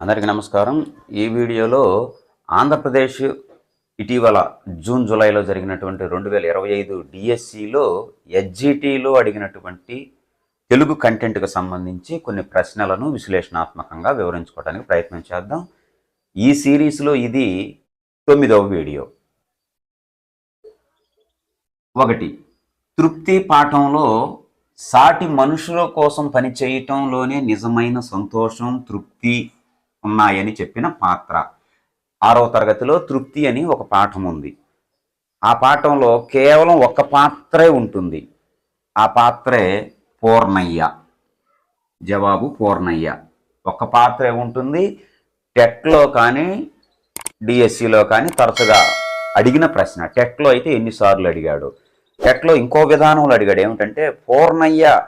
అందరికీ నమస్కారం. ఈ వీడియోలో ఆంధ్రప్రదేశ్ ఇటీవల జూన్ జూలైలో జరిగినటువంటి రెండు వేల ఇరవై ఐదు డిఎస్సిలో ఎస్జిటిలో అడిగినటువంటి తెలుగు కంటెంట్కు సంబంధించి కొన్ని ప్రశ్నలను విశ్లేషణాత్మకంగా వివరించుకోవడానికి ప్రయత్నం చేద్దాం. ఈ సిరీస్లో ఇది తొమ్మిదవ వీడియో. ఒకటి తృప్తి పాఠంలో సాటి మనుషుల కోసం పని చేయటంలోనే నిజమైన సంతోషం తృప్తి ఉన్నాయని చెప్పిన పాత్ర. ఆరవ తరగతిలో తృప్తి అని ఒక పాఠం ఉంది. ఆ పాఠంలో కేవలం ఒక పాత్రే ఉంటుంది. ఆ పాత్రే పూర్ణయ్య. జవాబు పూర్ణయ్య. ఒక పాత్రే ఉంటుంది. టెట్లో కానీ డిఎస్సిలో కానీ తరచుగా అడిగిన ప్రశ్న. టెట్లో అయితే ఎన్నిసార్లు అడిగాడు. టెట్లో ఇంకో విధానంలో అడిగాడు. ఏమిటంటే పూర్ణయ్య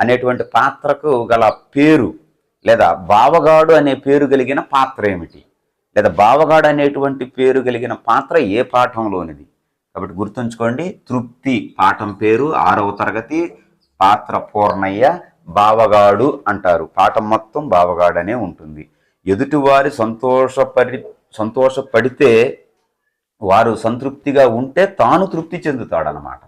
అనేటువంటి పాత్రకు గల పేరు లేదా బావగాడు అనే పేరు కలిగిన పాత్ర ఏమిటి? లేదా బావగాడు అనేటువంటి పేరు కలిగిన పాత్ర ఏ పాఠంలోనిది? కాబట్టి గుర్తుంచుకోండి తృప్తి పాఠం పేరు ఆరవ తరగతి పాత్ర పూర్ణయ్య బావగాడు అంటారు. పాఠం మొత్తం బావగాడనే ఉంటుంది. ఎదుటివారి సంతోషపరి సంతోషపడితే వారు సంతృప్తిగా ఉంటే తాను తృప్తి చెందుతాడనమాట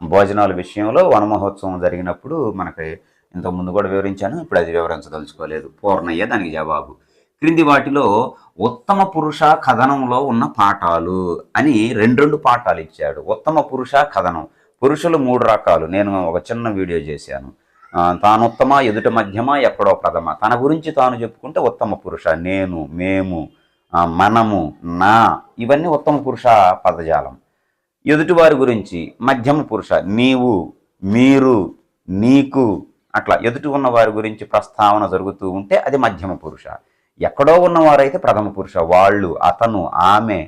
భోజనాల విషయంలో వనమహోత్సవం జరిగినప్పుడు మనకి ఇంతకుముందు కూడా వివరించాను ఇప్పుడు అది వివరించదలుచుకోలేదు. పూర్ణయ్య దానికి జవాబు. క్రింది వాటిలో ఉత్తమ పురుష కథనంలో ఉన్న పాఠాలు అని రెండు రెండు పాఠాలు ఇచ్చాడు. ఉత్తమ పురుష కథనం. పురుషులు మూడు రకాలు. నేను ఒక చిన్న వీడియో చేశాను. ఆ, తాను ఉత్తమ ఎదుట మధ్యమ ఎక్కడో ప్రథమ. తన గురించి తాను చెప్పుకుంటే ఉత్తమ పురుష నేను మేము మనము నా ఇవన్నీ ఉత్తమ పురుష పదజాలం. ఎదుటివారి గురించి మధ్యమ పురుష నీవు మీరు నీకు అట్లా ఎదుటి ఉన్న వారి గురించి ప్రస్తావన జరుగుతూ ఉంటే అది మధ్యమ పురుష. ఎక్కడో ఉన్నవారైతే ప్రథమ పురుష. వాళ్ళు అతను ఆమె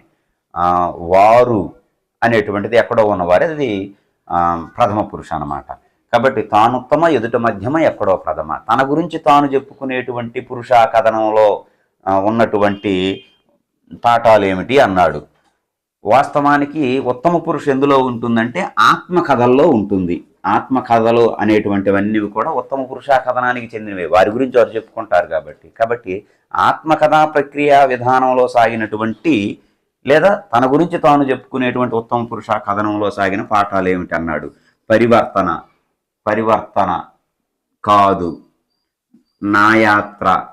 వారు అనేటువంటిది ఎక్కడో ఉన్నవారు అది ప్రథమ పురుష అనమాట కాబట్టి తానుత్తమ ఎదుట మధ్యమ ఎక్కడో ప్రథమ. తన గురించి తాను చెప్పుకునేటువంటి పురుష కథనంలో ఉన్నటువంటి పాఠాలు ఏమిటి అన్నాడు. వాస్తవానికి ఉత్తమ పురుషు ఎందులో ఉంటుందంటే ఆత్మ కథల్లో ఉంటుంది. ఆత్మ కథలు అనేటువంటివన్నీ కూడా ఉత్తమ పురుష కథనానికి చెందినవి. వారి గురించి వారు చెప్పుకుంటారు కాబట్టి. కాబట్టి ఆత్మకథా ప్రక్రియ విధానంలో సాగినటువంటి లేదా తన గురించి తాను చెప్పుకునేటువంటి ఉత్తమ పురుష కథనంలో సాగిన పాఠాలు ఏమిటి అన్నాడు. పరివర్తన పరివర్తన కాదు. నా యాత్ర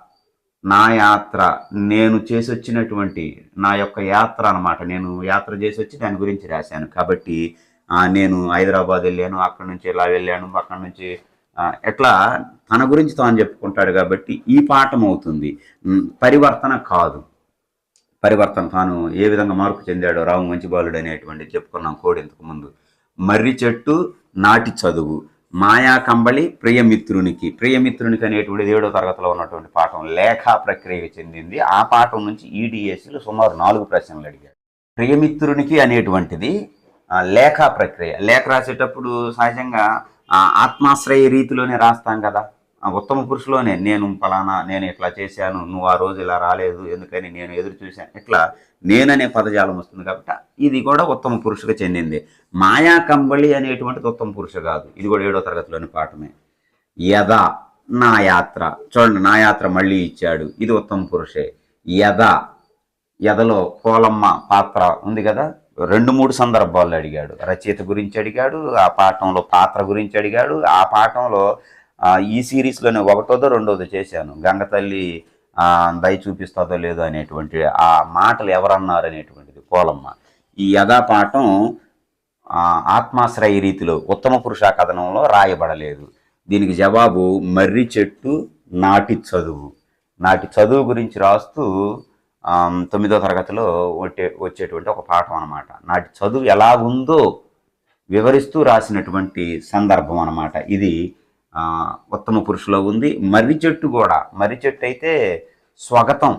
నా యాత్ర నేను చేసి వచ్చినటువంటి నా యొక్క యాత్ర అన్నమాట. నేను యాత్ర చేసి వచ్చి దాని గురించి రాశాను. కాబట్టి నేను హైదరాబాద్ వెళ్ళాను అక్కడ నుంచి ఇలా వెళ్ళాను అక్కడ నుంచి ఎట్లా తన గురించి తాను చెప్పుకుంటాడు కాబట్టి ఈ పాఠం అవుతుంది. పరివర్తన కాదు. పరివర్తన తాను ఏ విధంగా మార్పు చెందాడో రాము మంచిబాలుడు అనేటువంటి చెప్పుకున్నాం కోడి ఇంతకుముందు మర్రి చెట్టు నాటి చదువు. మాయా కంబళి ప్రియమిత్రునికి. ప్రియమిత్రునికి అనేటువంటిది ఏడో తరగతిలో ఉన్నటువంటి పాఠం. లేఖా ప్రక్రియకి చెందింది. ఆ పాఠం నుంచి ఈడిఎస్సీలో సుమారు నాలుగు ప్రశ్నలు అడిగాడు. ప్రియమిత్రునికి అనేటువంటిది లేఖ ప్రక్రియ. లేఖ రాసేటప్పుడు సహజంగా ఆ, ఆత్మాశ్రయ రీతిలోనే రాస్తాం కదా. ఉత్తమ పురుషులోనే నేను ఫలానా నేను ఇట్లా చేశాను నువ్వు ఆ రోజు ఇలా రాలేదు ఎందుకని నేను ఎదురు చూశాను ఇట్లా నేననే పదజాలం వస్తుంది కాబట్టి ఇది కూడా ఉత్తమ పురుషుకు చెందింది. మాయా కంబళి అనేటువంటిది ఉత్తమ పురుష కాదు. ఇది కూడా ఏడో తరగతిలోని పాఠమే. యథ నా యాత్ర. చూడండి నా యాత్ర మళ్ళీ ఇచ్చాడు. ఇది ఉత్తమ పురుషే. యథ యథలో కోలమ్మ పాత్ర ఉంది కదా? రెండు మూడు సందర్భాల్లో అడిగాడు. రచయిత గురించి అడిగాడు ఆ పాఠంలో పాత్ర గురించి అడిగాడు. ఆ పాఠంలో ఈ సిరీస్లోనే ఒకటోదో రెండోదో చేశాను. గంగతల్లి దయ చూపిస్తుందో లేదో అనేటువంటి ఆ మాటలు ఎవరన్నారు అనేటువంటిది కోలమ్మ. ఈ యథాపాఠం ఆత్మాశ్రయ రీతిలో ఉత్తమ పురుష కథనంలో రాయబడలేదు. దీనికి జవాబు మర్రి చెట్టు నాటి చదువు. నాటి చదువు గురించి రాస్తూ తొమ్మిదో తరగతిలో వచ్చే వచ్చేటువంటి ఒక పాఠం అనమాట నాటి చదువు ఎలా ఉందో వివరిస్తూ రాసినటువంటి సందర్భం అన్నమాట. ఇది ఉత్తమ పురుషులో ఉంది. మర్రి చెట్టు కూడా మర్రి చెట్టు అయితే స్వగతం.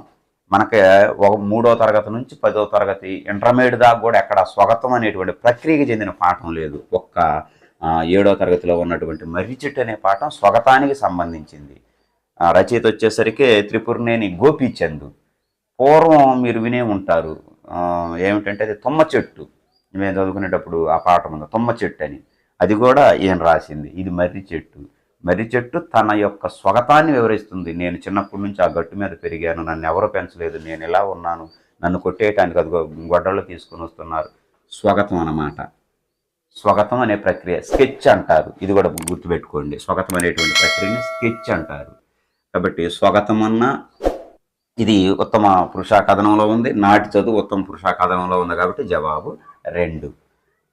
మనకి ఒక మూడో తరగతి నుంచి పదో తరగతి ఇంటర్మీడియట్ దాకా కూడా ఎక్కడ స్వగతం అనేటువంటి ప్రక్రియకి చెందిన పాఠం లేదు. ఒక్క ఏడో తరగతిలో ఉన్నటువంటి మర్రి చెట్టు అనే పాఠం స్వగతానికి సంబంధించింది. రచయిత వచ్చేసరికి త్రిపురనేని గోపీచంద్. పూర్వం మీరు వినే ఉంటారు. ఏమిటంటే అది తుమ్మ చెట్టు. మేము చదువుకునేటప్పుడు ఆ పాఠం ఉంది తుమ్మ చెట్టు అని. అది కూడా ఈయన రాసింది. ఇది మర్రి చెట్టు. మర్రి చెట్టు తన యొక్క స్వగతాన్ని వివరిస్తుంది. నేను చిన్నప్పటి నుంచి ఆ గట్టు మీద పెరిగాను. నన్ను ఎవరు పెంచలేదు. నేను ఇలా ఉన్నాను? నన్ను కొట్టేయటానికి అది గొడ్డలు తీసుకొని వస్తున్నారు. స్వగతం అన్నమాట. స్వగతం అనే ప్రక్రియ స్కెచ్ అంటారు. ఇది కూడా గుర్తుపెట్టుకోండి. స్వగతం అనేటువంటి ప్రక్రియని స్కెచ్ అంటారు. కాబట్టి స్వగతం అన్న ఇది ఉత్తమ పురుష కథనంలో ఉంది. నాటి చదువు ఉత్తమ పురుష కథనంలో ఉంది కాబట్టి జవాబు రెండు.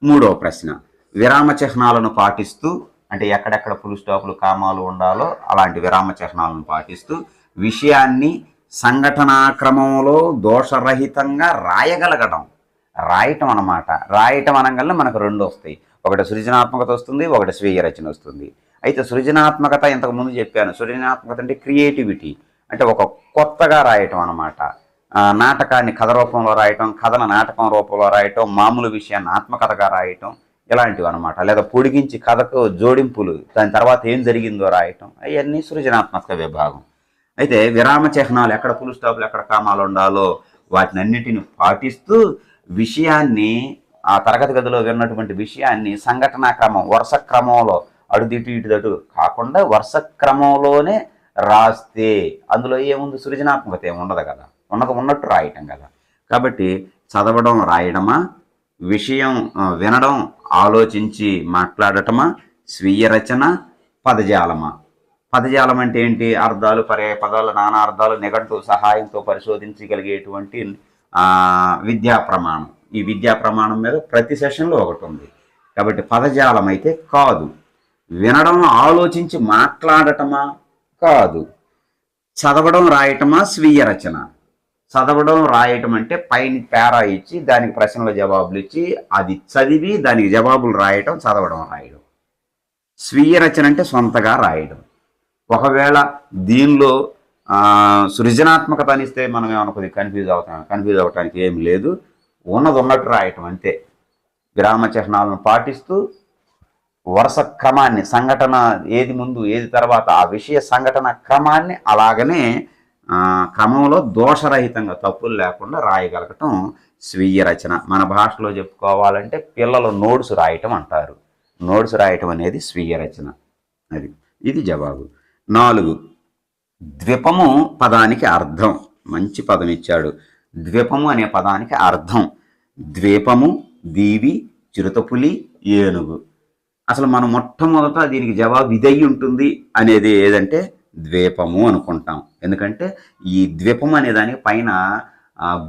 మూడవ ప్రశ్న. విరామ చిహ్నాలను పాటిస్తూ అంటే ఎక్కడెక్కడ ఫుల్ స్టాపులు కామాలు ఉండాలో అలాంటి విరామ చిహ్నాలను పాటిస్తూ విషయాన్ని సంఘటనాక్రమంలో దోషరహితంగా రాయగలగడం రాయటం అన్నమాట. రాయటం అనగానే మనకు రెండు వస్తాయి. ఒకటి సృజనాత్మకత వస్తుంది ఒకటి స్వీయ రచన వస్తుంది. అయితే సృజనాత్మకత ఇంతకు ముందు చెప్పాను. సృజనాత్మకత అంటే క్రియేటివిటీ. అంటే ఒక కొత్తగా రాయటం అనమాట నాటకాన్ని కథ రూపంలో రాయటం కథను నాటకం రూపంలో రాయటం మామూలు విషయాన్ని ఆత్మకథగా రాయటం ఇలాంటివి అనమాట లేదా పొడిగించి కథకు జోడింపులు దాని తర్వాత ఏం జరిగిందో రాయటం అవన్నీ సృజనాత్మక విభాగం. అయితే విరామ చిహ్నాలు ఎక్కడ ఫుల్ స్టాపులు ఎక్కడ కామాలు ఉండాలో వాటిని అన్నిటిని పాటిస్తూ విషయాన్ని ఆ తరగతి గదిలో విన్నటువంటి విషయాన్ని సంఘటనా క్రమం వరుస క్రమంలో అడుదిటు ఇటుదటు కాకుండా వరుస క్రమంలోనే రాస్తే అందులో ఏముంది? సృజనాత్మకత ఏముండదు ఉండదు కదా. ఉన్నది ఉన్నట్టు రాయటం కదా. కాబట్టి చదవడం రాయడమా? విషయం వినడం ఆలోచించి మాట్లాడటమా? స్వీయ రచన పదజాలమా? పదజాలం అంటే ఏంటి? అర్థాలు పర్యాయ పదాలు నానా అర్థాలు నిఘంటు సహాయంతో పరిశోధించగలిగేటువంటి విద్యా ప్రమాణం. ఈ విద్యా ప్రమాణం మీద ప్రతి సెషన్లో ఒకటి ఉంది. కాబట్టి పదజాలం అయితే కాదు. వినడం ఆలోచించి మాట్లాడటమా? కాదు. చదవడం రాయటమా స్వీయ రచన? చదవడం రాయటం అంటే పైన పేరా ఇచ్చి దానికి ప్రశ్నల జవాబులు ఇచ్చి అది చదివి దానికి జవాబులు రాయటం చదవడం రాయడం. స్వీయ రచన అంటే సొంతగా రాయడం. ఒకవేళ దీనిలో సృజనాత్మకత అనిస్తే మనం ఏమైనా కొద్దిగా కన్ఫ్యూజ్ అవుతాం. కన్ఫ్యూజ్ అవ్వటానికి ఏం లేదు. ఉన్నది ఉన్నట్టు రాయటం అంతే. విరామ చిహ్నాలను పాటిస్తూ వరుస క్రమాన్ని సంఘటన ఏది ముందు ఏది తర్వాత ఆ విషయ సంఘటన క్రమాన్ని అలాగనే క్రమంలో దోషరహితంగా తప్పులు లేకుండా రాయగలగటం స్వీయ రచన. మన భాషలో చెప్పుకోవాలంటే పిల్లలు నోట్స్ రాయటం అంటారు. నోట్స్ రాయటం అనేది స్వీయ రచన. అది ఇది జవాబు. నాలుగు ద్వీపము పదానికి అర్థం. మంచి పదం ఇచ్చాడు. ద్విపము అనే పదానికి అర్థం. ద్వీపము దీవి చిరుతపులి ఏనుగు. అసలు మనం మొట్టమొదట దీనికి జవాబు ఇదై ఉంటుంది అనేది ఏదంటే ద్వీపము అనుకుంటాం. ఎందుకంటే ఈ ద్వీపం అనే దానికి పైన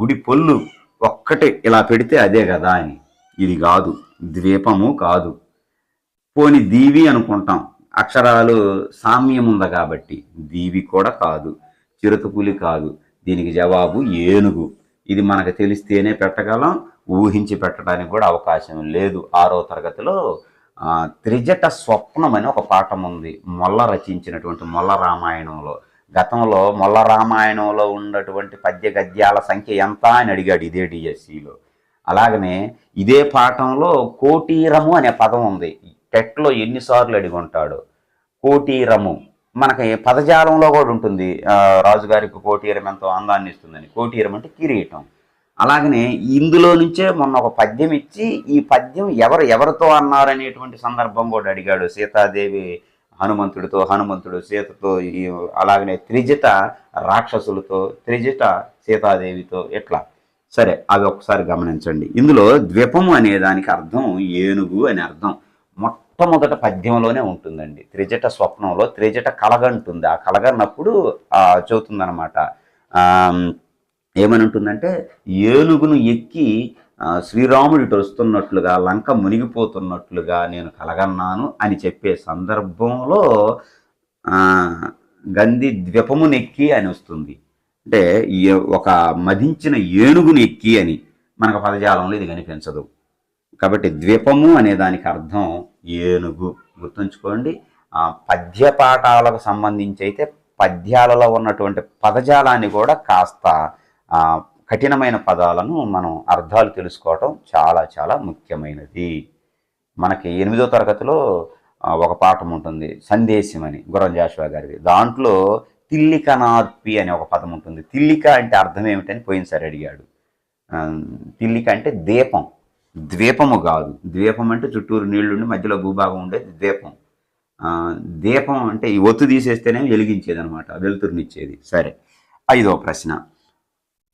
గుడి పొల్లు ఒక్కటే ఇలా పెడితే అదే కదా అని. ఇది కాదు ద్వీపము కాదు. పోని దీవి అనుకుంటాం. అక్షరాలు సామ్యం ఉంది కాబట్టి దీవి కూడా కాదు చిరుతపులి కాదు. దీనికి జవాబు ఏనుగు. ఇది మనకు తెలిస్తేనే పెట్టగలం ఊహించి పెట్టడానికి కూడా అవకాశం లేదు. ఆరో తరగతిలో త్రిజట స్వప్నమని ఒక పాఠం ఉంది. మొల్ల రచించినటువంటి మొల్ల రామాయణంలో. గతంలో మొల్ల రామాయణంలో ఉన్నటువంటి పద్య గద్యాల సంఖ్య ఎంత అని అడిగాడు ఇదే డిఎస్సిలో. అలాగనే ఇదే పాఠంలో కోటీరము అనే పదం ఉంది. టెట్లో ఎన్నిసార్లు అడిగి ఉంటాడు కోటీరము. మనకి పదజాలంలో కూడా ఉంటుంది. రాజుగారికి కోటీరం ఎంతో అందాన్ని ఇస్తుందని. కోటీరం అంటే కిరీటం. అలాగనే ఇందులో నుంచే మొన్న ఒక పద్యం ఇచ్చి ఈ పద్యం ఎవరు ఎవరితో అన్నారనేటువంటి సందర్భం కూడా అడిగాడు. సీతాదేవి హనుమంతుడితో హనుమంతుడు సీతతో అలాగనే త్రిజిత రాక్షసులతో త్రిజిత సీతాదేవితో ఎట్లా? సరే అవి ఒకసారి గమనించండి. ఇందులో ద్వీపము అనే దానికి అర్థం ఏనుగు అని అర్థం. మొట్టమొదట పద్యంలోనే ఉంటుందండి. త్రిజట స్వప్నంలో త్రిజట కలగంటుంది ఆ కలగన్నప్పుడు ఆ చెబుతుందనమాట ఏమనుంటుందంటే ఏమని ఉంటుందంటే ఏనుగును ఎక్కి శ్రీరాముడు ఇటు వస్తున్నట్లుగా లంక మునిగిపోతున్నట్లుగా నేను కలగన్నాను అని చెప్పే సందర్భంలో గంధి ద్వీపమునెక్కి అని వస్తుంది. అంటే ఒక మధించిన ఏనుగును ఎక్కి అని మనకు పదజాలంలో ఇది కనిపించదు. కాబట్టి ద్వీపము అనే దానికి అర్థం ఏనుగు. గుర్తుంచుకోండి ఆ పద్య పాఠాలకు సంబంధించి అయితే పద్యాలలో ఉన్నటువంటి పదజాలాన్ని కూడా కాస్త కఠినమైన పదాలను మనం అర్థాలు తెలుసుకోవటం చాలా చాలా ముఖ్యమైనది. మనకి ఎనిమిదో తరగతిలో ఒక పాఠం ఉంటుంది సందేశం అని గురం జాషువా గారిది. దాంట్లో తిల్లికనార్పి అనే ఒక పదం ఉంటుంది. తిల్లిక అంటే అర్థం ఏమిటని పోయినసారి అడిగాడు. తిల్లిక అంటే దీపం ద్వీపము కాదు. ద్వీపం అంటే చుట్టూరు నీళ్ళుండి మధ్యలో భూభాగం ఉండేది ద్వీపం. దీపం అంటే ఈ ఒత్తు తీసేస్తేనే వెలిగించేది అనమాట వెలుతురునిచ్చేది. సరే ఐదో ప్రశ్న.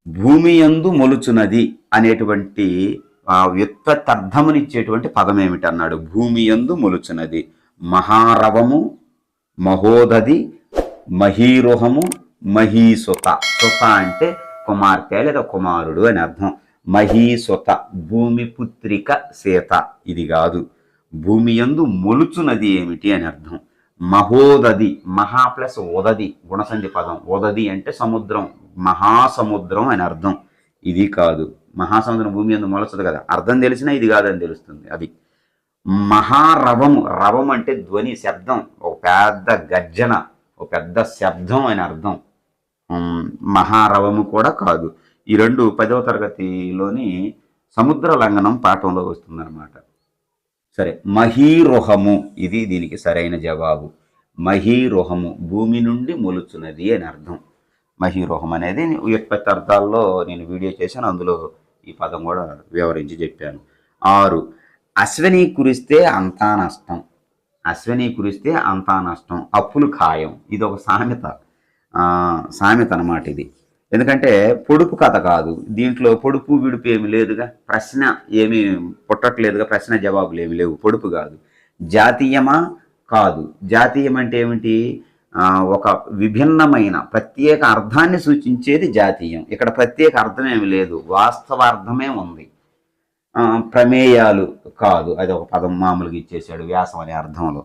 భూమి యందు మొలుచున్నది అనేటువంటి ఆ వ్యుత్పత్తర్థమునిచ్చేటువంటి పదం ఏమిటన్నాడు భూమి యందు మొలుచున్నది మహారవము మహోదది మహీరుహము మహీసుత. సుత అంటే కుమార్తె లేదా కుమారుడు అని అర్థం. మహీసుత భూమి పుత్రిక సీత. ఇది కాదు. భూమి యందు మొలుచున్నది ఏమిటి అని అర్థం. మహోదది మహా ప్లస్ ఉదది గుణసంధి పదం. ఉదది అంటే సముద్రం మహాసముద్రం అని అర్థం. ఇది కాదు. మహాసముద్రం భూమి అందు మొలచదు కదా. అర్థం తెలిసినా ఇది కాదని తెలుస్తుంది అది. మహారవము. రవం అంటే ధ్వని శబ్దం. ఒక పెద్ద గర్జన ఒక పెద్ద శబ్దం అని అర్థం. మహారవము కూడా కాదు. ఈ రెండు పదవ తరగతిలోని సముద్ర లంఘనం పాఠంలో వస్తుందన్నమాట. సరే మహీరుహము. ఇది దీనికి సరైన జవాబు. మహీరుహము. భూమి నుండి మొలుచున్నది అని అర్థం. మహీరుహం అనేది వ్యుత్పత్తి అర్థాల్లో నేను వీడియో చేశాను అందులో ఈ పదం కూడా వివరించి చెప్పాను. ఆరు అశ్విని కురిస్తే అంతా నష్టం. అశ్విని కురిస్తే అంతా నష్టం. అప్పులు ఖాయం. ఇది ఒక సామెత సామెత అనమాట ఇది. ఎందుకంటే పొడుపు కథ కాదు. దీంట్లో పొడుపు విడుపు ఏమి లేదుగా. ప్రశ్న ఏమి పుట్టట్లేదుగా. ప్రశ్న జవాబులు ఏమి లేవు. పొడుపు కాదు. జాతీయమా కాదు. జాతీయం అంటే ఏమిటి? ఒక విభిన్నమైన ప్రత్యేక అర్థాన్ని సూచించేది జాతీయం. ఇక్కడ ప్రత్యేక అర్థం ఏమి లేదు. వాస్తవ అర్థమే ఉంది. ప్రమేయాలు కాదు. అది ఒక పదం మామూలుగా ఇచ్చేసాడు వ్యాసం అనే అర్థంలో.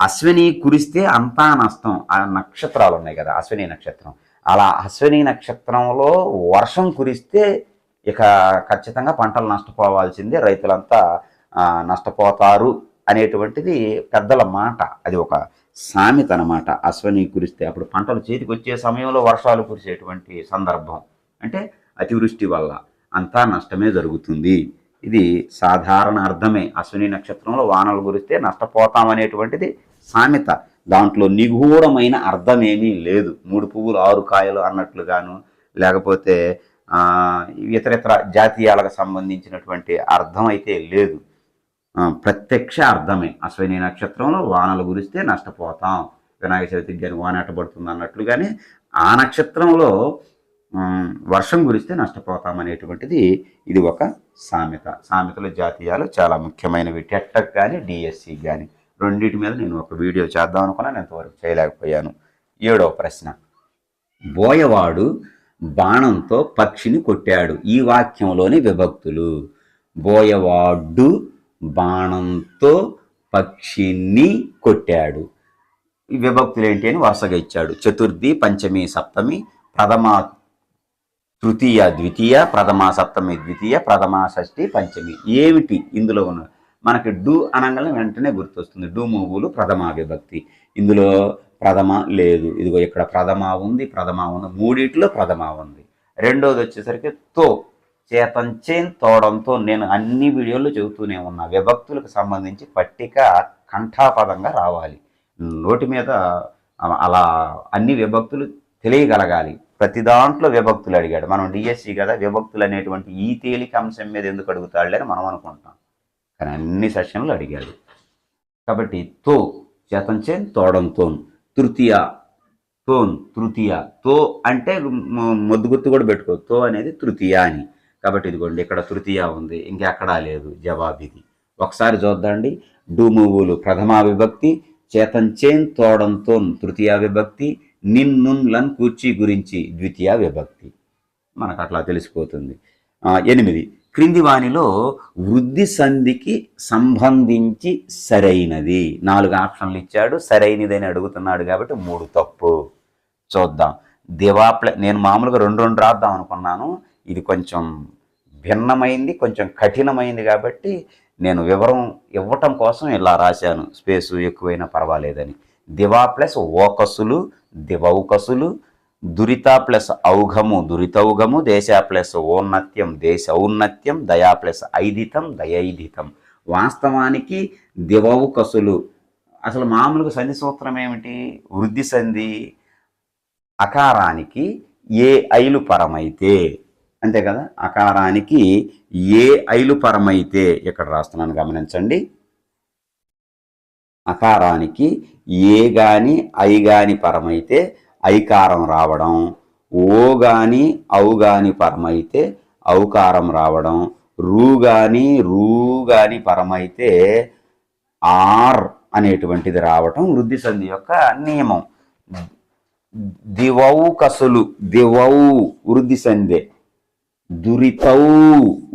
అశ్విని కురిస్తే అంతా నష్టం ఆ నక్షత్రాలు ఉన్నాయి కదా అశ్విని నక్షత్రం. అలా అశ్విని నక్షత్రంలో వర్షం కురిస్తే ఇక ఖచ్చితంగా పంటలు నష్టపోవాల్సిందే రైతులంతా నష్టపోతారు అనేటువంటిది పెద్దల మాట. అది ఒక సామెత అనమాట అశ్వని కురిస్తే అప్పుడు పంటలు చేతికి వచ్చే సమయంలో వర్షాలు కురిసేటువంటి సందర్భం. అంటే అతివృష్టి వల్ల అంతా నష్టమే జరుగుతుంది. ఇది సాధారణ అర్థమే. అశ్విని నక్షత్రంలో వానలు కురిస్తే నష్టపోతాం అనేటువంటిది సామెత. దాంట్లో నిగూఢమైన అర్థమేమీ లేదు. మూడు పువ్వులు ఆరు కాయలు అన్నట్లుగాను లేకపోతే ఇతర ఇతరితర జాతీయాలకు సంబంధించినటువంటి అర్థం అయితే లేదు. ప్రత్యక్ష అర్థమే. అశ్విని నక్షత్రంలో వానలు గురిస్తే నష్టపోతాం. వినాయక చవితికి కానీ వాన ఎట్టబడుతుంది అన్నట్లుగానే ఆ నక్షత్రంలో వర్షం కురిస్తే నష్టపోతాం అనేటువంటిది ఇది ఒక సామెత. సామెతల జాతీయాలు చాలా ముఖ్యమైనవి. టెట్టకు కానీ డిఎస్సి కానీ రెండింటి మీద నేను ఒక వీడియో చేద్దాం అనుకున్నాను ఎంతవరకు చేయలేకపోయాను. ఏడవ ప్రశ్న. బోయవాడు బాణంతో పక్షిని కొట్టాడు. ఈ వాక్యంలోని విభక్తులు బోయవాడు బాణంతో పక్షిని కొట్టాడు. ఈ విభక్తులు ఏంటి అని వరుసగా ఇచ్చాడు. చతుర్థి పంచమి సప్తమి ప్రథమ తృతీయ ద్వితీయ ప్రథమ సప్తమి ద్వితీయ ప్రథమ షష్ఠి పంచమి. ఏమిటి ఇందులో ఉన్న మనకి డు అనగానే వెంటనే గుర్తొస్తుంది. డూ మూవులు ప్రథమ విభక్తి. ఇందులో ప్రథమ లేదు. ఇదిగో ఇక్కడ ప్రథమ ఉంది ప్రథమ ఉంది. మూడిట్లో ప్రథమ ఉంది. రెండోది వచ్చేసరికి తో. చేతంచేన్ తోడంతో నేను అన్ని వీడియోలు చెబుతూనే ఉన్నా. విభక్తులకు సంబంధించి పట్టిక కంఠాపదంగా రావాలి. నోటి మీద అలా అన్ని విభక్తులు తెలియగలగాలి. ప్రతి దాంట్లో విభక్తులు అడిగాడు. మనం డిఎస్సి కదా విభక్తులు అనేటువంటి ఈ తేలిక అంశం మీద ఎందుకు అడుగుతాడులే అని మనం అనుకుంటాం. కానీ అన్ని సెషన్లు అడిగాడు. కాబట్టి తో చేతంచే తోడంతో తృతీయ తోన్ తృతీయ తో అంటే మ- గుర్తు కూడా పెట్టుకో. తో అనేది తృతీయ అని. కాబట్టి ఇదిగోండి ఇక్కడ తృతీయ ఉంది ఇంకెక్కడా లేదు. జవాబిది. ఇది ఒకసారి చూద్దండి. డూమువులు ప్రథమా విభక్తి చేతంచేన్ తోడంతో తృతీయ విభక్తి నిన్నున్ లన్ కూర్చి గురించి ద్వితీయ విభక్తి. మనకు అట్లా తెలిసిపోతుంది ఎనిమిది. క్రింది వానిలో వృద్ధి సంధికి సంబంధించి సరైనది. నాలుగు ఆప్షన్లు ఇచ్చాడు. సరైనది అని అడుగుతున్నాడు కాబట్టి మూడు తప్పు. చూద్దాం. దివాప్ల నేను మామూలుగా రెండు రెండు రాద్దాం అనుకున్నాను. ఇది కొంచెం భిన్నమైంది కొంచెం కఠినమైంది కాబట్టి నేను వివరం ఇవ్వటం కోసం ఇలా రాశాను. స్పేసు ఎక్కువైనా పర్వాలేదని. దివా ప్లస్ ఓకసులు దివౌకసులు దురిత ప్లస్ ఔఘము దురితౌఘము దేశ ప్లస్ ఔన్నత్యం దేశ ఔన్నత్యం దయా ప్లస్ ఐదితం దయైదితం. వాస్తవానికి దివౌకసులు అసలు మామూలుగా సంధి సూత్రం ఏమిటి? వృద్ధి సంధి అకారానికి ఏ ఐలు పరమైతే అంతే కదా? అకారానికి ఏ ఐలు పరమైతే ఇక్కడ రాస్తున్నాను గమనించండి. అకారానికి ఏ గాని ఐ గాని పరమైతే ఐకారం రావడం ఓ గాని ఔ గాని పరమైతే ఔకారం రావడం రూ గాని రూ గాని పరమైతే ఆర్ అనేటువంటిది రావటం వృద్ధి సంధి యొక్క నియమం. దివౌ కసులు దివౌ వృద్ధి సంధి. దురితౌ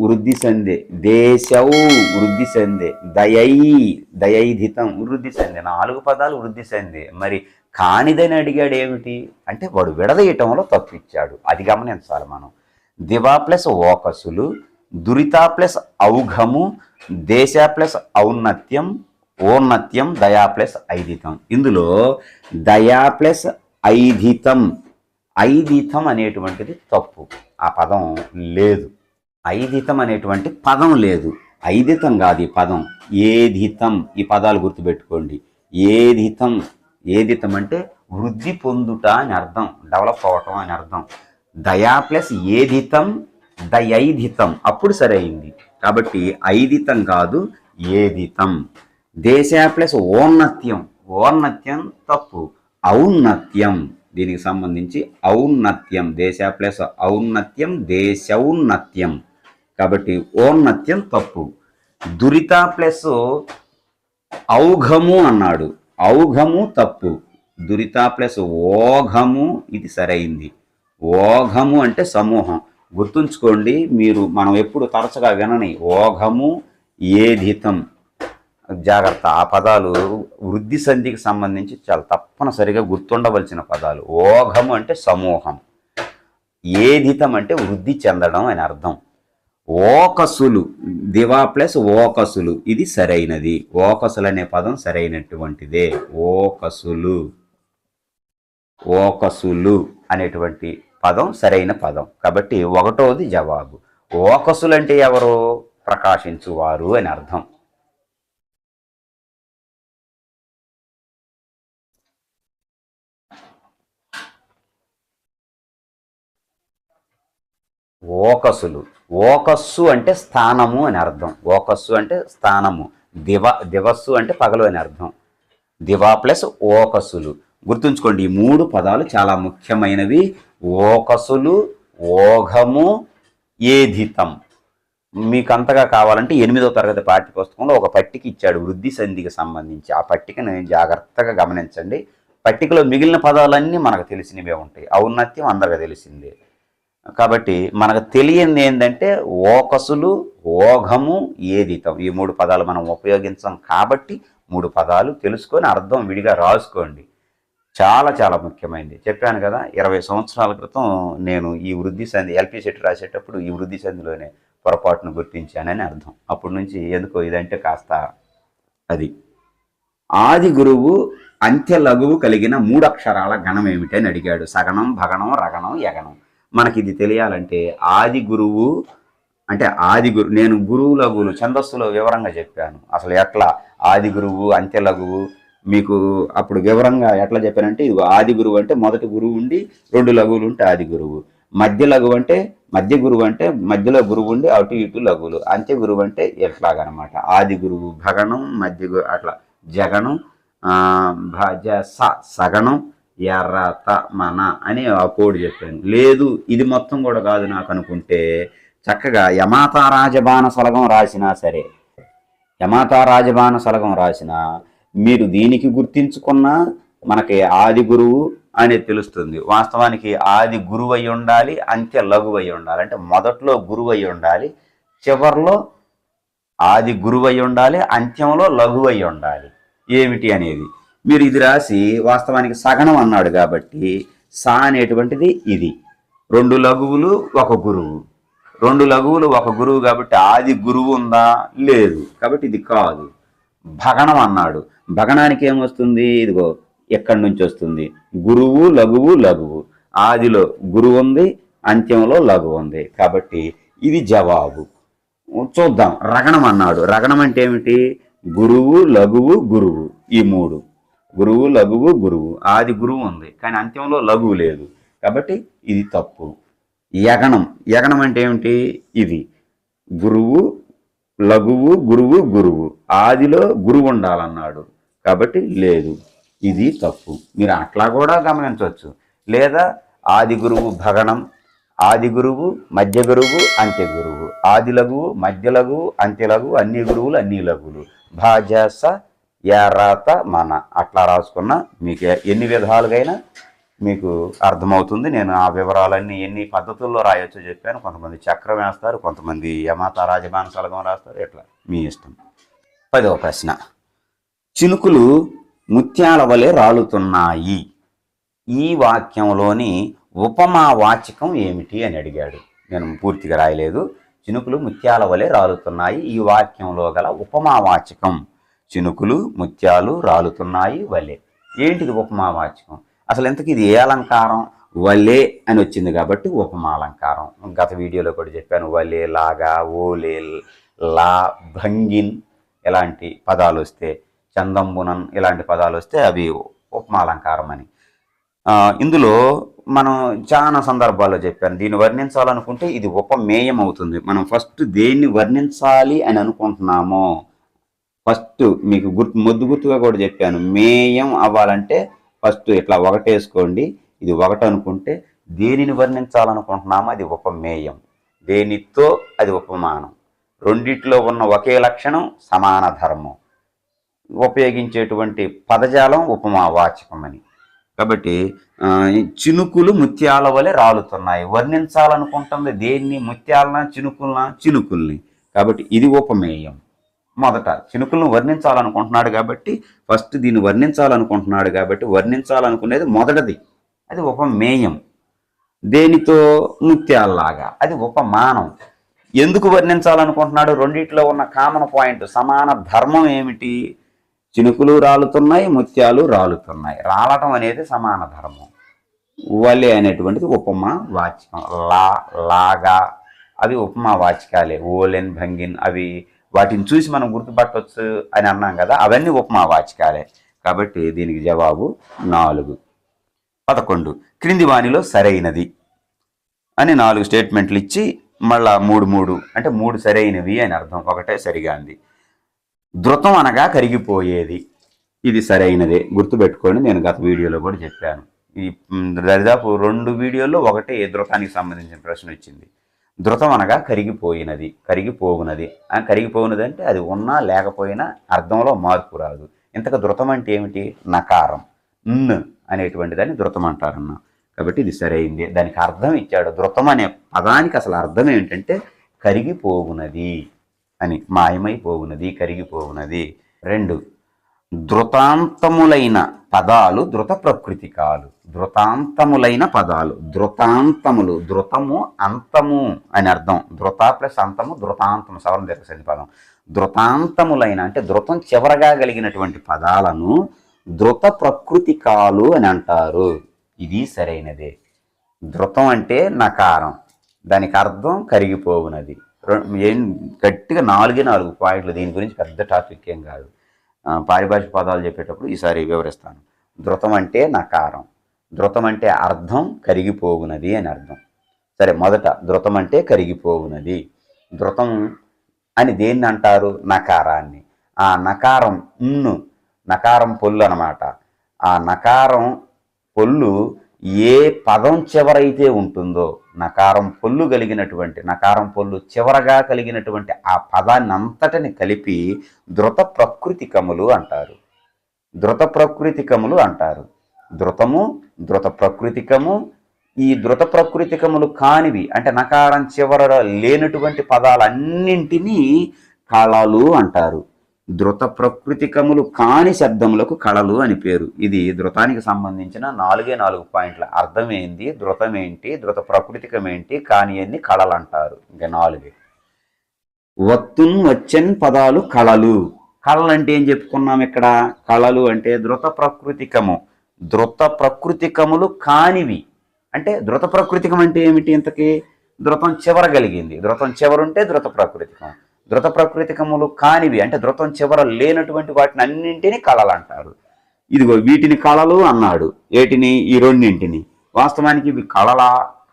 వృద్ధి సందే దేశౌ వృద్ధి సందే దయై దయైధితం వృద్ధి సందే నాలుగు పదాలు వృద్ధి సందే మరి కానిదని అడిగాడు ఏమిటి అంటే వాడు విడదీయటంలో తప్పిచ్చాడు. అది గమనించాలి మనం. దివా ప్లస్ ఓకసులు దురిత ప్లస్ ఔఘము దేశ ప్లస్ ఔన్నత్యం ఓన్నత్యం దయా ప్లస్ ఐదితం ఇందులో దయా ప్లస్ ఐదితం ఐదితం అనేటువంటిది తప్పు. ఆ పదం లేదు. ఐదితం అనేటువంటి పదం లేదు. ఐదితం కాదు ఈ పదం. ఏదితం ఈ పదాలు గుర్తుపెట్టుకోండి. ఏదితం ఏదితం అంటే వృద్ధి పొందుట అని అర్థం డెవలప్ అవ్వటం అని అర్థం. దయా ప్లస్ ఏదితం దయైధితం. అప్పుడు సరైంది. కాబట్టి ఐదితం కాదు ఏదితం దేశ ప్లస్ ఓన్నత్యం ఔన్నత్యం తప్పు. ఔన్నత్యం. దీనికి సంబంధించి ఔన్నత్యం దేశ ప్లస్ ఔన్నత్యం దేశౌన్నత్యం. కాబట్టి ఓన్నత్యం తప్పు. దురిత ప్లస్ ఔఘము అన్నాడు. ఔఘము తప్పు. దురిత ప్లస్ ఓఘము ఇది సరైంది. ఓఘము అంటే సమూహం. గుర్తుంచుకోండి మీరు మనం ఎప్పుడు తరచుగా వినని ఓఘము ఏధితం. జాగ్రత్త. ఆ పదాలు వృద్ధి సంధికి సంబంధించి చాలా తప్పనిసరిగా గుర్తుండవలసిన పదాలు. ఓఘము అంటే సమూహం. ఏధితం అంటే వృద్ధి చెందడం అని అర్థం. ఓకసులు. దివా ప్లస్ ఓకసులు. ఇది సరైనది. ఓకసులు అనే పదం సరైనటువంటిదే. ఓకసులు. ఓకసులు అనేటువంటి పదం సరైన పదం. కాబట్టి ఒకటోది జవాబు. ఓకసులు అంటే ఎవరు? ప్రకాశించువారు అని అర్థం. ఓకసులు. ఓకస్సు అంటే స్థానము అని అర్థం. ఓకస్సు అంటే స్థానము. దివ దివస్సు అంటే పగలు అని అర్థం. దివా ప్లస్ ఓకసులు. గుర్తుంచుకోండి ఈ మూడు పదాలు చాలా ముఖ్యమైనవి. ఓకసులు ఓఘము ఏధితం. మీకు అంతగా కావాలంటే ఎనిమిదో తరగతి పాఠ్య పుస్తకంలో ఒక పట్టిక ఇచ్చాడు వృద్ధి సంధికి సంబంధించి. ఆ పట్టికను జాగ్రత్తగా గమనించండి. పట్టికలో మిగిలిన పదాలన్నీ మనకు తెలిసినవే ఉంటాయి. ఔన్నత్యం అందరికీ తెలిసిందే. కాబట్టి మనకు తెలియంది ఏంటంటే ఓకసులు ఓఘము ఏదితం ఈ మూడు పదాలు మనం ఉపయోగించాం కాబట్టి మూడు పదాలు తెలుసుకొని అర్థం విడిగా రాసుకోండి. చాలా చాలా ముఖ్యమైనది చెప్పాను కదా ఇరవై సంవత్సరాల క్రితం నేను ఈ వృద్ధి సంధి ఎల్పీ సెట్ రాసేటప్పుడు ఈ వృద్ధి సంధిలోనే పొరపాటును గుర్తించానని అర్థం. అప్పటి నుంచి ఎందుకో ఇదంటే కాస్త అది. ఆది గురువు అంత్య లఘువు కలిగిన మూడక్షరాల గణం ఏమిటని అడిగాడు. సగణం భగణం రగణం యగణం. మనకి ఇది తెలియాలంటే ఆది గురువు అంటే ఆది గురు నేను గురువు లఘువులు ఛందస్సులో వివరంగా చెప్పాను. అసలు ఎట్లా? ఆది గురువు అంత్య లఘువు మీకు అప్పుడు వివరంగా ఎట్లా చెప్పానంటే ఇది ఆది గురువు అంటే మొదటి గురువు ఉండి రెండు లఘువులు ఉంటే ఆది గురువు. మధ్య లఘువు అంటే మధ్య గురువు అంటే మధ్యలో గురువు ఉండి అటు ఇటు లఘువులు. అంత్య గురువు అంటే ఎట్లాగనమాట? ఆది గురువు భగణం మధ్య గురు అట్లా జగణం భ భజ స సగణం ఎర్రత మన అని ఆ కోడ్ చెప్పాను. లేదు ఇది మొత్తం కూడా కాదు నాకు అనుకుంటే చక్కగా యమాతా రాజబాణ సలగం రాసినా సరే యమాతా రాజబాణ సలగం రాసినా మీరు దీనికి గుర్తించుకున్నా మనకి ఆది గురువు అనేది తెలుస్తుంది. వాస్తవానికి ఆది గురువు అయి ఉండాలి అంత్య లఘువు అయి ఉండాలి. అంటే మొదట్లో గురువు అయి ఉండాలి చివర్లో ఆది గురువు అయి ఉండాలి అంత్యంలో లఘువు అయి ఉండాలి. ఏమిటి అనేది? మీరు ఇది రాసి వాస్తవానికి సగణం అన్నాడు కాబట్టి సా అనేటువంటిది ఇది. రెండు లఘువులు ఒక గురువు. రెండు లఘువులు ఒక గురువు కాబట్టి ఆది గురువు ఉందా? లేదు. కాబట్టి ఇది కాదు. భగణం అన్నాడు. భగణానికి ఏమొస్తుంది ఇదిగో ఎక్కడి నుంచి వస్తుంది? గురువు లఘువు లఘువు. ఆదిలో గురువు ఉంది అంత్యంలో లఘువు ఉంది. కాబట్టి ఇది జవాబు. చూద్దాం. రగణం అన్నాడు. రగణం అంటే ఏమిటి? గురువు లఘువు గురువు. ఈ మూడు. గురువు లఘువు గురువు. ఆది గురువు ఉంది కానీ అంత్యంలో లఘువు లేదు. కాబట్టి ఇది తప్పు. యగణం యగణం అంటే ఏమిటి? ఇది గురువు లఘువు గురువు గురువు. ఆదిలో గురువు ఉండాలన్నాడు. కాబట్టి లేదు. ఇది తప్పు. మీరు అట్లా కూడా గమనించవచ్చు. లేదా ఆది గురువు భగణం ఆది గురువు మధ్య గురువు అంత్య గురువు. ఆది లఘువు మధ్య లఘువు అంత్య లఘువు అన్ని గురువులు అన్ని లఘువులు. భాజస యారాత మన అట్లా రాసుకున్న మీకు ఎన్ని విధాలుగైనా మీకు అర్థమవుతుంది. నేను ఆ వివరాలన్నీ ఎన్ని పద్ధతుల్లో రాయొచ్చో చెప్పాను. కొంతమంది చక్రం వేస్తారు కొంతమంది యమాత రాజమాన సలగం రాస్తారు. ఎట్లా? మీ ఇష్టం. పదవ ప్రశ్న. చినుకులు ముత్యాల వలె రాలుతున్నాయి. ఈ వాక్యంలోని ఉపమా వాచకం ఏమిటి అని అడిగాడు. నేను పూర్తిగా రాయలేదు. చినుకులు ముత్యాల వలె రాలుతున్నాయి. ఈ వాక్యంలో గల ఉపమా వాచకం చినుకులు ముత్యాలు రాలుతున్నాయి వలే. ఏంటిది ఉపమా అసలు ఇంతకీ ఇది ఏ అలంకారం? వలే అని వచ్చింది కాబట్టి ఉపమాలంకారం. గత వీడియోలో కూడా చెప్పాను వలే లాగా ఓలే లా భంగిన్ ఇలాంటి పదాలు వస్తే చందంబునన్ ఇలాంటి పదాలు వస్తే అవి ఉపమాలంకారం అని. ఇందులో మనం చాలా సందర్భాల్లో చెప్పాను దీన్ని వర్ణించాలనుకుంటే ఇది ఉపమేయం అవుతుంది మనం ఫస్ట్ దేన్ని వర్ణించాలి అని అనుకుంటున్నామో ఫస్ట్ మీకు గుర్తు ముద్దు గుర్తుగా కూడా చెప్పాను. మేయం అవ్వాలంటే ఫస్ట్ ఇట్లా ఒకటేసుకోండి. ఇది ఒకటి అనుకుంటే దేనిని వర్ణించాలనుకుంటున్నామో అది ఉపమేయం. దేనితో అది ఉపమానం. రెండిట్లో ఉన్న ఒకే లక్షణం సమాన ధర్మం. ఉపయోగించేటువంటి పదజాలం ఉపమా అని కాబట్టి చినుకులు ముత్యాల వలె రాలుతున్నాయి. వర్ణించాలనుకుంటుంది దేన్ని? ముత్యాలనా చినుకులనా? చినుకుల్ని. కాబట్టి ఇది ఉపమేయం. మొదట చినుకులను వర్ణించాలనుకుంటున్నాడు కాబట్టి ఫస్ట్ దీన్ని వర్ణించాలనుకుంటున్నాడు కాబట్టి వర్ణించాలనుకునేది మొదటిది. అది ఉపమేయం. దేనితో? నృత్యాల్లాగా. అది ఉపమానం. ఎందుకు వర్ణించాలనుకుంటున్నాడు? రెండిట్లో ఉన్న కామన్ పాయింట్ సమాన ధర్మం ఏమిటి? చినుకులు రాలుతున్నాయి ముత్యాలు రాలుతున్నాయి. రాలటం అనేది సమాన ధర్మం. వలె అనేటువంటిది ఉపమా వాచకం లా లాగా. అవి ఉపమా వాచకాలే ఓలెన్ భంగిన్ అవి వాటిని చూసి మనం గుర్తుపట్టవచ్చు అని అన్నాం కదా అవన్నీ ఉపమా వాచకాలే. కాబట్టి దీనికి జవాబు నాలుగు. పదకొండు. క్రింది వాణిలో సరైనది అని నాలుగు స్టేట్మెంట్లు ఇచ్చి మళ్ళా మూడు మూడు అంటే మూడు సరైనవి అని అర్థం. ఒకటే సరిగా అంది. ధృతం అనగా కరిగిపోయేది. ఇది సరైనదే. గుర్తుపెట్టుకోండి నేను గత వీడియోలో కూడా చెప్పాను. ఈ మ్, దరిదాపు రెండు వీడియోల్లో ఒకటే ఏ ధృతానికి సంబంధించిన ప్రశ్న వచ్చింది. ధృతం అనగా కరిగిపోయినది కరిగిపోగునది ఆ, అంటే అది ఉన్నా లేకపోయినా అర్థంలో మార్పు రాదు. ఇంతకు ధృతం అంటే ఏమిటి? నకారం. న్ అనేటువంటి దాన్ని ధృతం అంటారన్న. కాబట్టి ఇది సరైంది. దానికి అర్థం ఇచ్చాడు. ధృతం అనే పదానికి అసలు అర్థం ఏంటంటే కరిగిపోగునది అని మాయమైపోవునది కరిగిపోవునది. రెండు ధృతాంతములైన పదాలు ధృత ప్రకృతికాలు. ధృతాంతములైన పదాలు. ధృతాంతములు. ధృతము అంతము అని అర్థం. ధృత ప్లస్ అంతము ధృతాంతము. సవరణ దీర్ఘ పదం. ధృతాంతములైన అంటే ధృతం చివరగా కలిగినటువంటి పదాలను ధృత ప్రకృతికాలు అని అంటారు. ఇది సరైనదే. ధృతం అంటే నకారం. దానికి అర్థం కరిగిపోవునది. ఏం గట్టిగా నాలుగే నాలుగు పాయింట్లు. దీని గురించి పెద్ద టాపిక్ ఏం కాదు. పారిభాషిక పదాలు చెప్పేటప్పుడు ఈసారి వివరిస్తాను. ధృతం అంటే నకారం. ధృతం అంటే అర్థం కరిగిపోవునది అని అర్థం. సరే మొదట ధృతం అంటే కరిగిపోవునది. ధృతం అని దేన్ని అంటారు? నకారాన్ని. ఆ నకారం ఉన్ను నకారం పొల్లు అన్నమాట. ఆ నకారం పొల్లు ఏ పదం చివరైతే ఉంటుందో నకారం పొల్లు కలిగినటువంటి నకారం పొల్లు చివరగా కలిగినటువంటి ఆ పదాన్ని అంతటిని కలిపి ధృత ప్రకృతికములు అంటారు. ధృత ప్రకృతికములు అంటారు. ధృతము ధృత ప్రకృతికము ఈ ధృత ప్రకృతికములు కానివి అంటే నకారం చివర లేనటువంటి పదాలన్నింటినీ కళలు అంటారు. ధృత ప్రకృతికములు కాని శబ్దములకు కళలు అని పేరు. ఇది ధృతానికి సంబంధించిన నాలుగే నాలుగు పాయింట్ల అర్థం ఏంది ధృతం ఏంటి ధృత ప్రకృతికం ఏంటి కాని ఎన్ని కళలు అంటారు ఇంకా నాలుగే. వత్తున్ వచ్చన్ పదాలు కళలు. కళలు అంటే ఏం చెప్పుకున్నాం ఇక్కడ? కళలు అంటే ధృత ప్రకృతికము. ధృత ప్రకృతికములు కానివి. అంటే ధృత ప్రకృతికం అంటే ఏమిటి ఇంతకీ? ధృతం చివర కలిగింది. ధృతం చివరుంటే ధృత ప్రకృతికం. ధృత ప్రకృతికములు కానివి అంటే ధృతం చివర లేనటువంటి వాటిని అన్నింటినీ కళలు అంటారు. ఇదిగో వీటిని కళలు అన్నాడు ఏటిని? ఈ రెండింటిని. వాస్తవానికి ఇవి కళల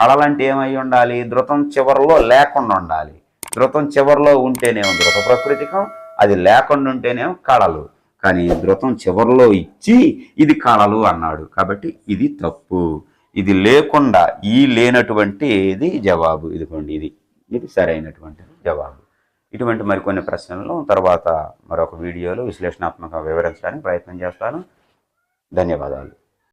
కళలంటే ఏమై ఉండాలి? ధృతం చివరిలో లేకుండా ఉండాలి. ధృతం చివరిలో ఉంటేనేమో ధృత ప్రకృతికం అది లేకుండా ఉంటేనేమో కళలు. కానీ ధృతం చివరిలో ఇచ్చి ఇది కళలు అన్నాడు. కాబట్టి ఇది తప్పు. ఇది లేకుండా ఈ లేనటువంటి ఇది జవాబు. ఇదిగోండి ఇది. ఇది సరైనటువంటి జవాబు. ఇటువంటి మరికొన్ని ప్రశ్నలను తర్వాత మరొక వీడియోలో విశ్లేషణాత్మకంగా వివరించడానికి ప్రయత్నం చేస్తాను. ధన్యవాదాలు.